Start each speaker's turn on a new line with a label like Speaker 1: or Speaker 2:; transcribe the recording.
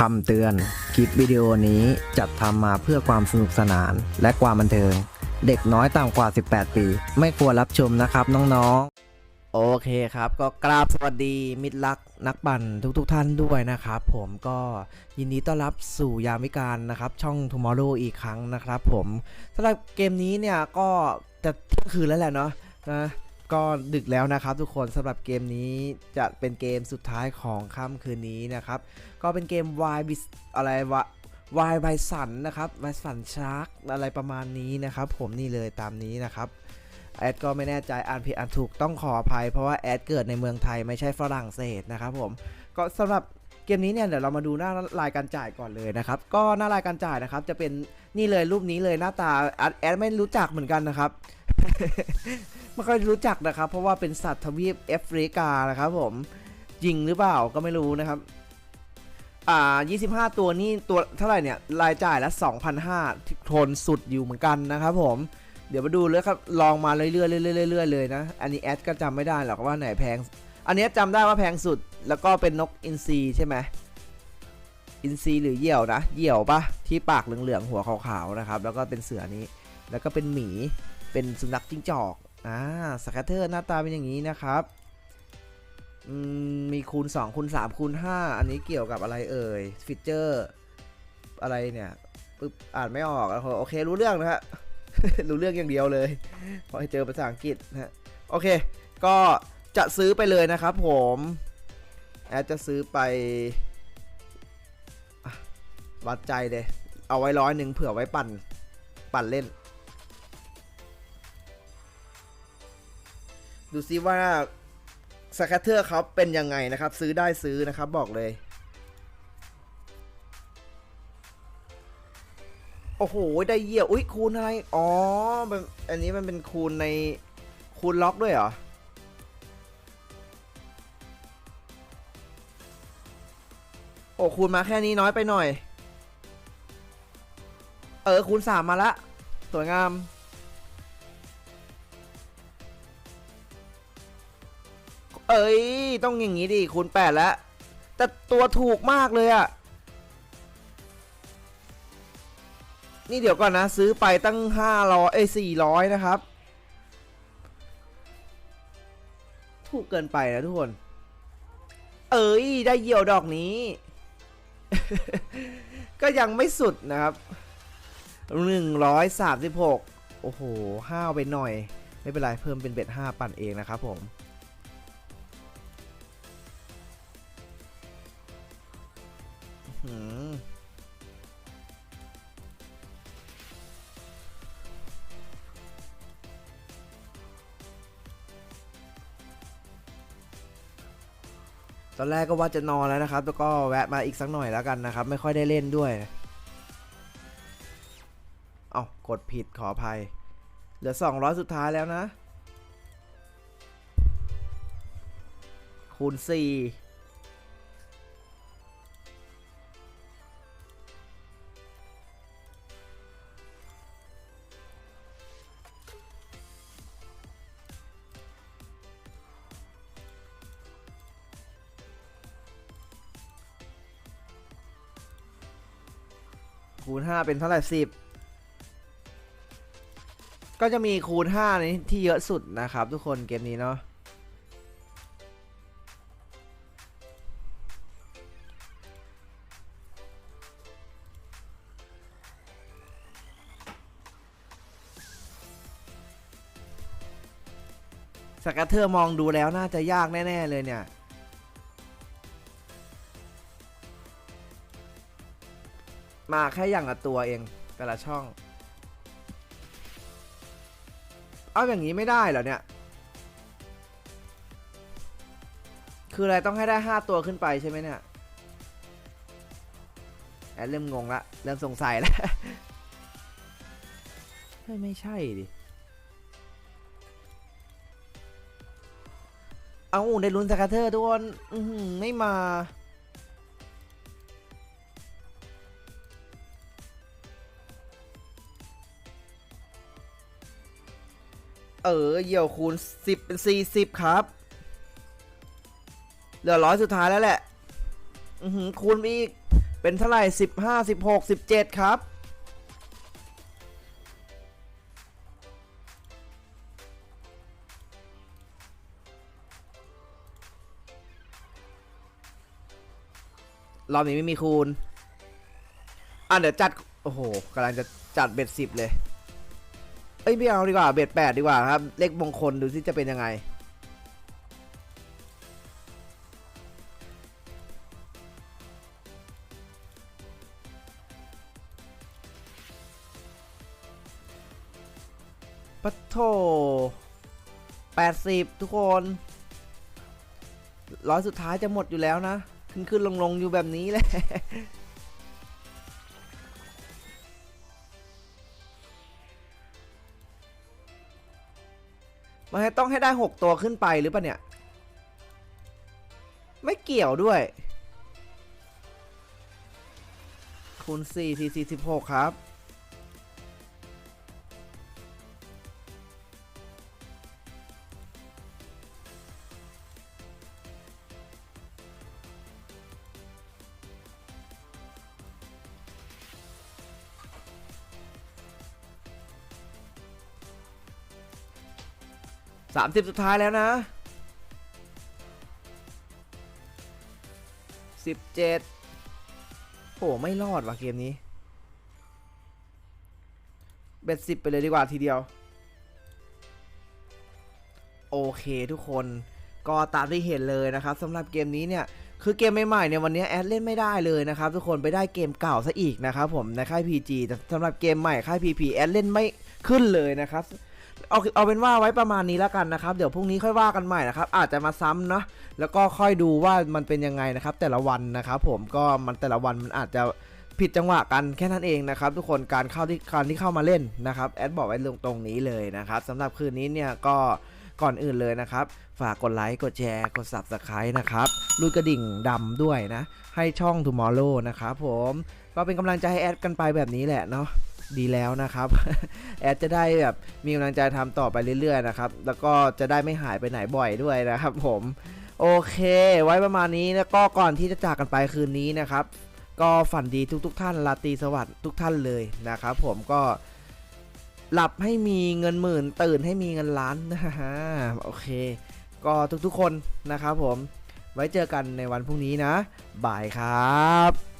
Speaker 1: คำเตือน คลิปวิดีโอนี้จัดทำมาเพื่อความสนุกสนานและความบันเทิง เด็กน้อยต่ำกว่า 18 ปี ไม่ควรรับชมนะครับน้องๆ โอเคครับก็กราบสวัสดีมิตรรักนักปั่นทุกๆทท่านด้วยนะครับ ผมก็ยินดีต้อนรับสู่ยามวิการนะครับ ช่อง Tomorrow อีกครั้งนะครับผมสำหรับเกมนี้เนี่ยก็ จะเที่ยงคืนแล้วแหละเนาะนะก็ดึกแล้วนะครับทุกคนสำหรับเกมนี้จะเป็นเกมสุดท้ายของค่ำคืนนี้นะครับ ก็เป็นเกม Y บิสอะไรวะ Y ไบสันนะครับไบสันชาร์กอะไรประมาณนี้นะครับ ผมนี่เลยตามนี้นะครับแอดก็ไม่แน่ใจอ่านผิดอ่านถูกต้องขออภัย เพราะว่าแอดเกิดในเมืองไทยไม่ใช่ฝรั่งเศสนะครับผมก็สำหรับเกมนี้เนี่ยเดี๋ยวเรามาดูหน้ารายการจ่ายก่อนเลยนะครับ ก็หน้ารายการจ่ายนะครับจะเป็นนี่เลยรูปนี้เลยหน้าตาแอดไม่รู้จักเหมือนกันนะครับ ไม่ค่อยรู้จักนะครับ เพราะว่าเป็นสัตว์ทวีปแอฟริกานะครับผมจริงหรือเปล่าก็ไม่รู้นะครับ อ่า 25 ตัวนี่ตัวเท่าไหร่เนี่ย รายจ่ายละ2,500ทนสุดอยู่เหมือนกันนะครับผม เดี๋ยวมาดูเลยครับ ลองมาเรื่อยๆเรื่อยๆเรื่อยๆเลยนะ อันนี้แอดก็จำไม่ได้หรอกว่าไหนแพง อันนี้จำได้ว่าแพงสุด แล้วก็เป็นนกอินทรีใช่ไหมอินทรีหรือเหยี่ยวนะ เหยี่ยวปะที่ปากเหลืองๆหัวขาวๆนะครับ แล้วก็เป็นเสือนี้ แล้วก็เป็นหมี เป็นสุนัขจิ้งจอกอ่าสแคตเตอร์หน้าตาเป็นอย่างนี้นะครับมีคูณ2คูณ3คูณ5อันนี้เกี่ยวกับอะไรเอ่ยฟีเจอร์อะไรเนี่ยปึ๊บอ่านไม่ออกโอเครู้เรื่องนะฮะรู้เรื่องอย่างเดียวเลยพอให้เจอภาษาอังกฤษนะฮะโอเค ก็จะซื้อไปเลยนะครับผมแอดจะซื้อไปวัดใจเลย เอาไว้ร้อยหนึ่งเผื่อไว้ปั่น ปั่นเล่น ดูซิว่าสแคตเตอร์เขาเป็นยังไงนะครับ ซื้อได้ซื้อนะครับบอกเลย โอ้โห ได้เยี่ยอุ้ยคูณอะไร อ๋อ อันนี้มันเป็นคูณในคูณล็อกด้วยเหรอ โอ้คูณมาแค่นี้น้อยไปหน่อย เออคูณสามมาละ สวยงาม เอ้ย ต้องอย่างนี้ดิคูณแปดแล้ว แต่ตัวถูกมากเลยอะนี่เดี๋ยวก่อนนะ ซื้อไปตั้งห้าร้อยเอ้ยสี่ร้อยนะครับ ถูกเกินไปนะทุกคน เอ้ย ได้เหี่ยวดอกนี้ ก็ยังไม่สุดนะครับหนึ่งร้อยสามสิบหกโอ้โหห้าวไปหน่อย ไม่เป็นไร เพิ่มเป็นเบ็ดห้าปั่นเองนะครับผม ตอนแรกก็ว่าจะนอนแล้วนะครับ แล้วก็แวะมาอีกสักหน่อยแล้วกันนะครับ ไม่ค่อยได้เล่นด้วย เอากดผิดขออภัย เหลือ 200 สุดท้ายแล้วนะ คูณ 4 คูณ 5 เป็นเท่าไหร่สิบก็จะมีคูณ5นี้ที่เยอะสุดนะครับ ทุกคนเกมนี้เนาะสกัตเทอร์มองดูแล้วน่าจะยากแน่ ๆ เลยเนี่ย มาแค่อย่างละตัวเองแต่ละช่อง เอาอย่างนี้ไม่ได้เหรอเนี่ย คืออะไรต้องให้ได้ 5 ตัวขึ้นไปใช่ไหมเนี่ยแอดเริ่มงงละเริ่มสงสัยแล้วเฮ้ยไม่ใช่ดิเอาได้ลุ้นสกัตเทอร์ทุกคนไม่มา เออเหยี่ยวคูณ 10 เป็น 40 ครับ เหลือร้อยสุดท้ายแล้วแหละ อือหือคูณไปอีก เป็นเท่าไหร่ 15 16 17 ครับ รอบนี้ไม่มีคูณ อะเดี๋ยวจัด โอ้โหกำลังจะจัดเบ็ดสิบเลย อ้ยไม่เอาดีกว่าเบ็ดแปดดีกว่าครับ เลขมงคลดูสิจะเป็นยังไงปะโถแปดสิบทุกคน ร้อยสุดท้ายจะหมดอยู่แล้วนะ ขึ้นขึ้นลงลงอยู่แบบนี้แหละ มันให้ต้องให้ได้หกตัวขึ้นไปหรือเปล่าเนี่ย ไม่เกี่ยวด้วย คูณ4ที46ครับ สามสิบสุดท้ายแล้วนะสิบเจ็ดโหไม่รอดว่ะเกมนี้ เบ็ดสิบไปเลยดีกว่าทีเดียว โอเคทุกคนก็ตามที่เห็นเลยนะครับสำหรับเกมนี้เนี่ยคือเกมใหม่ๆเนี่ยวันนี้แอดเล่นไม่ได้เลยนะครับทุกคนไปได้เกมเก่าซะอีกนะครับผมในค่าย PG แต่สำหรับเกมใหม่ค่าย PP แอดเล่นไม่ขึ้นเลยนะครับ เอาเอาเป็นว่าไว้ประมาณนี้แล้วกันนะครับ เดี๋ยวพรุ่งนี้ค่อยว่ากันใหม่นะครับ อาจจะมาซ้ำเนาะแล้วก็ค่อยดูว่ามันเป็นยังไงนะครับ แต่ละวันนะครับผมก็มันแต่ละวันมันอาจจะผิดจังหวะกันแค่นั้นเองนะครับ ทุกคนการเข้าที่การที่เข้ามาเล่นนะครับแอดบอกไว้ลงตรงนี้เลยนะครับสำหรับคืนนี้เนี่ยก็ก่อนอื่นเลยนะครับ ฝากกดไลค์ กดแชร์ กด subscribe นะครับรูดกระดิ่งดำด้วยนะ ให้ช่อง Tomorrow นะครับผม ก็เป็นกำลังใจให้แอดกันไปแบบนี้แหละเนาะ ดีแล้วนะครับ แอดจะได้แบบมีกำลังใจทำต่อไปเรื่อยๆนะครับ แล้วก็จะได้ไม่หายไปไหนบ่อยด้วยนะครับผมโอเค ไว้ประมาณนี้แล้วก็ก่อนที่จะจากกันไปคืนนี้นะครับ ก็ฝันดีทุกๆทท่านราตรีสวัสดิ์ทุกท่านเลยนะครับผมก็หลับให้มีเงินหมื่น ตื่นให้มีเงินล้านนะฮะโอเค ก็ทุกๆคนนะครับผมไว้เจอกันในวันพรุ่งนี้นะ บ่ายครับ